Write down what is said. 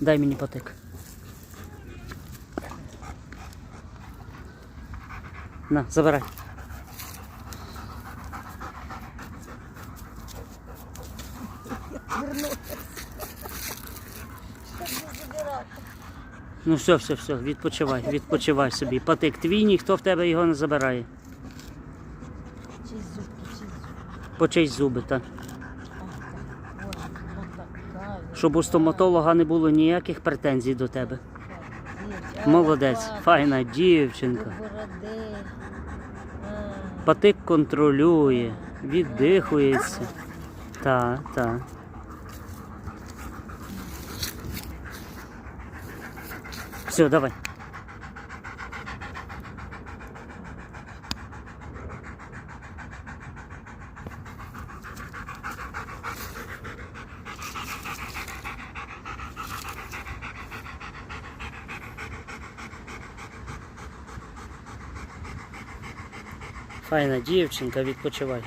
Дай мені патик. На, забирай. Ну все, все, все, відпочивай, відпочивай собі. Патик твій, ніхто в тебе його не забирає. Почись зуби, так. Ой, ну так, правильно. Щоб у стоматолога не було ніяких претензій до тебе. Молодець, файна дівчинка. Патик контролює, віддихується. Так, так. Все, давай. Файна дівчинка, відпочивай.